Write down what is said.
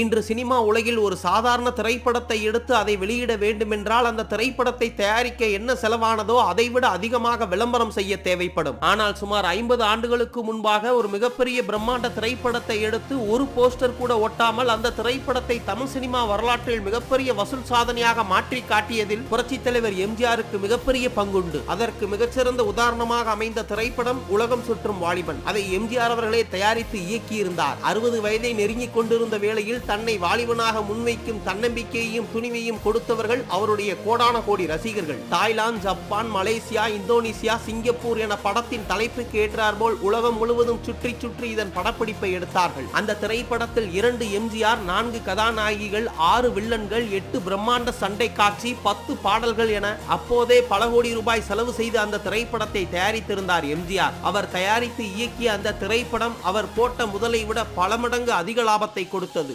இன்று சினிமா உலகில் ஒரு சாதாரண திரைப்படத்தை எடுத்து அதை வெளியிட வேண்டுமென்றால் அந்த திரைப்படத்தை தயாரிக்க என்ன செலவானதோ அதைவிட அதிகமாக விளம்பரம் செய்ய தேவைப்படும். ஆனால் சுமார் ஐம்பது ஆண்டுகளுக்கு முன்பாக ஒரு மிகப்பெரிய பிரம்மாண்ட திரைப்படத்தை எடுத்து ஒரு போஸ்டர் கூட ஒட்டாமல் அந்த திரைப்படத்தை தமிழ் சினிமா வரலாற்றில் மிகப்பெரிய வசூல் சாதனையாக மாற்றி காட்டியதில் புரட்சி தலைவர் எம்ஜிஆருக்கு மிகப்பெரிய பங்குண்டு. அதற்கு மிகச்சிறந்த உதாரணமாக அமைந்த திரைப்படம் உலகம் சுற்றும் வாலிபன். அதை எம்ஜிஆர் அவர்களே தயாரித்து இயக்கியிருந்தார். அறுபது வயதை நெருங்கிக் கொண்டிருந்த வேளையில் தன்னை வாலிபனாக முன்வைக்கும் தன்னம்பிக்கையையும் துணிவையும் கொடுத்தவர்கள் அவருடைய கோடான கோடி ரசிகர்கள். Thailand Japan Malaysia Indonesia Singapore என படத்தின் தலைப்புக்கு ஏற்றாற்போல் உலகம் முழுவதும் சுற்றி சுற்றி இதன் படப்பிடிப்பை எடுத்தார்கள். அந்த திரைப்படத்தில் இரண்டு எம்ஜிஆர் நான்கு கதாநாயகிகள் ஆறு வில்லன்கள் எட்டு பிரம்மாண்ட சண்டை காட்சி பத்து பாடல்கள் என அப்போதே பல கோடி ரூபாய் செலவு செய்து அந்த திரைப்படத்தை தயாரித்திருந்தார் எம்ஜிஆர். அவர் தயாரித்து இயக்கிய அந்த திரைப்படம் அவர் போட்ட முதலை விட பல மடங்கு அதிக லாபத்தை கொடுத்தது.